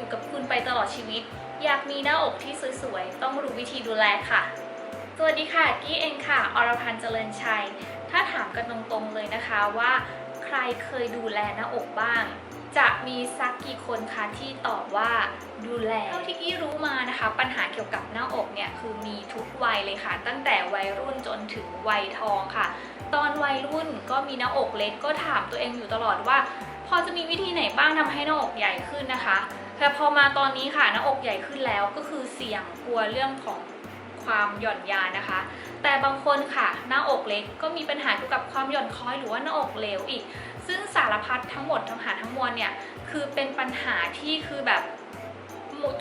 อยู่กับคุณไปตลอดชีวิต อยากมีหน้าอกที่สวยๆ ต้องรู้วิธีดูแลค่ะ สวัสดีค่ะ กี้เองค่ะ อรพันธ์เจริญชัย ถ้าถามกันตรงๆเลยนะคะว่า ใครเคยดูแลหน้าอกบ้าง จะมีสักกี่คนคะที่ตอบว่าดูแล เท่าที่กี้รู้มานะคะ ปัญหาเกี่ยวกับหน้าอกเนี่ยคือมีทุกวัยเลยค่ะ ตั้งแต่วัยรุ่นจนถึงวัยทองค่ะ ตอนวัยรุ่นก็มีหน้าอกเล็กก็ถามตัวเองอยู่ตลอดว่าพอจะมีวิธีไหนบ้างทำให้หน้าอกใหญ่ขึ้นนะคะ แต่พอมาตอนนี้ค่ะหน้าอกใหญ่ขึ้นแล้วก็คือเสี่ยงกลัวเรื่องของความหย่อนยานนะคะ แต่บางคนค่ะ หน้าอกเล็กก็มีปัญหาเกี่ยวกับความหย่อนคล้อยหรือว่าหน้าอกเหลวอีก ซึ่งสารพัดทั้งหมดทั้งหาทั้งมวลเนี่ยคือเป็นปัญหาที่คือแบบ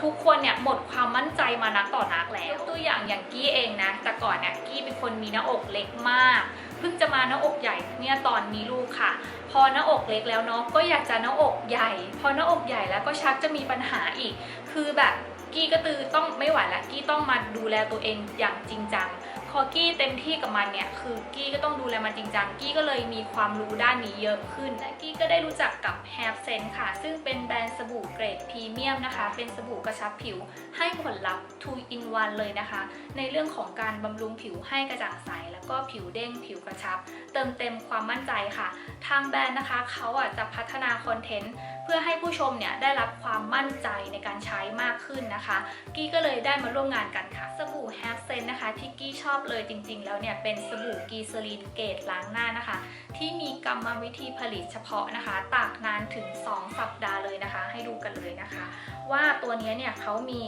ทุกคนเนี่ยหมดความมั่นใจมานักต่อนักแล้วตัวอย่างอย่างกี้เองนะ แต่ก่อนเนี่ยกี้เป็นคนมีหน้าอกเล็กมากเพิ่งจะมาหน้าอกใหญ่เนี่ยตอนมีลูกค่ะ พอหน้าอกเล็กแล้วเนาะก็อยากจะหน้าอกใหญ่ พอหน้าอกใหญ่แล้วก็ชักจะมีปัญหาอีก คือแบบกี้ก็ตือต้องไม่ไหวแล้วกี้ต้องมาดูแลตัวเองอย่างจริงจัง พอกี้เต็มที่กับมันเนี่ยคือกี้ก็ต้องดูแลมันจริงจังกี้ก็เลยมีความรู้ด้านนี้เยอะขึ้นและกี้ก็ได้รู้จักกับ h a v s e n ค่ะ ซึ่งเป็นแบรนด์สบู่เกรดพรีเมียมนะคะ เป็นสบู่กระชับผิวให้ผลลัพธ์ 2 in 1 เลยนะคะ ในเรื่องของการบำรุงผิวให้กระจ่างใส แล้วก็ผิวเด้งผิวกระชับ เติมเต็มความมั่นใจค่ะ ทางแบรนด์นะคะเขาอะจะพัฒนาคอนเทนต์ พื่อให้ผู้ชมเนี่ยได้รับความมั่นใจในการใช้มากขึ้นนะคะ กี้ก็เลยได้มาร่วมงานกันค่ะ สบู่แฮปเซนนะคะที่กี้ชอบเลยจริง ๆ แล้วเนี่ยเป็นสบู่กีซาลีนเกตล้างหน้านะคะ ที่มีกรรมวิธีผลิตเฉพาะนะคะ ตากนานถึง 2 สัปดาห์เลยนะคะ ให้ดูกันเลยนะคะ ว่าตัวนี้เนี่ยเขามี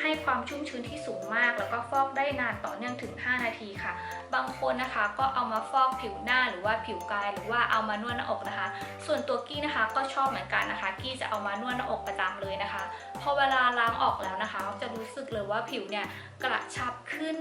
ให้ความชุ่มชื้นที่สูงมาก แล้วก็ฟอกได้นานต่อเนื่องถึง 5 นาทีค่ะ บางคนนะคะก็เอามาฟอกผิวหน้าหรือว่าผิวกายหรือว่าเอามานวดหน้าอกนะคะ ส่วนตัวกี้นะคะก็ชอบเหมือนกันนะคะ กี้จะเอามานวดหน้าอกประจำเลยนะคะ พอเวลาล้างออกแล้วนะคะ จะรู้สึกเลยว่าผิวเนี่ยกระชับขึ้น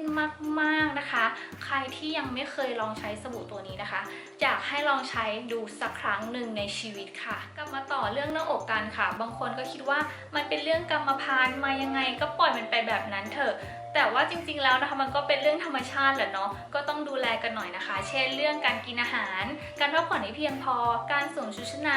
มากๆนะคะ ใครที่ยังไม่เคยลองใช้สบู่ตัวนี้นะคะอยากให้ลองใช้ดูสักครั้งหนึ่งในชีวิตค่ะ กลับมาต่อเรื่องหน้าอกกันค่ะ บางคนก็คิดว่ามันเป็นเรื่องกรรมพันธุ์มายังไงก็ปล่อยมันไปแบบนั้นเถอะ แต่ว่าจริงๆแล้วนะคะมันก็เป็นเรื่องธรรมชาติแหละเนาะก็ต้องดูแลกันหน่อยนะคะ เช่น เรื่องการกินอาหาร การพักผ่อนให้เพียงพอ การสวมชุดชั้นใน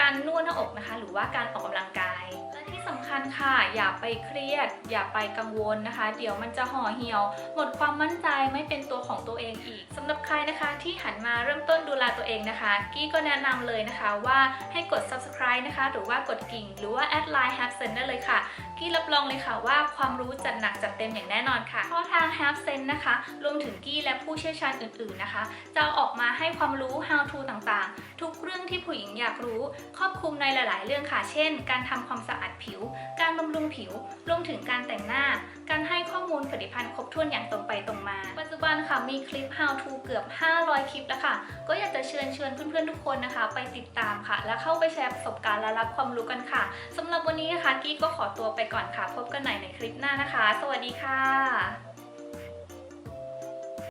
การนวดหน้าอกนะคะ หรือว่าการออกกำลังกายและที่สำ ค่ะ อย่าไปเครียด อย่าไปกังวลนะคะ เดี๋ยวมันจะห่อเหี่ยว หมดความมั่นใจไม่เป็นตัวของตัวเองอีกสำหรับใครนะคะที่หันมาเริ่มต้นดูแลตัวเองนะคะ กี้ก็แนะนำเลยนะคะว่าให้กด subscribe นะคะ หรือว่ากดกิ่ง หรือว่าแอดไลน์ Have Sen ได้เลยค่ะ กี้รับรองเลยค่ะว่าความรู้จัดหนักจัดเต็มอย่างแน่นอนค่ะเพราะทาง Have Sen นะคะรวมถึงกี้และผู้เชี่ยวชาญอื่นๆนะคะจะออกมาให้ความรู้ how to ต่างๆ ทุกเรื่องที่ผู้หญิงอยากรู้ ครอบคลุมในหลาย ๆ เรื่องค่ะ เช่น การทำความสะอาดผิวการบำรุงผิว รวมถึงการแต่งหน้า การให้ข้อมูลผลิตภัณฑ์ครบถ้วนอย่างตรงไปตรงมา ปัจจุบันค่ะมีคลิป how to เกือบ 500 คลิปแล้วค่ะ ก็อยากจะเชิญชวนเพื่อนๆทุกคนนะคะ ไปติดตามค่ะ และเข้าไปแชร์ประสบการณ์และรับความรู้กันค่ะสำหรับวันนี้นะคะกี้ก็ขอตัวไปก่อนค่ะ พบกันใหม่ในคลิปหน้านะคะ สวัสดีค่ะ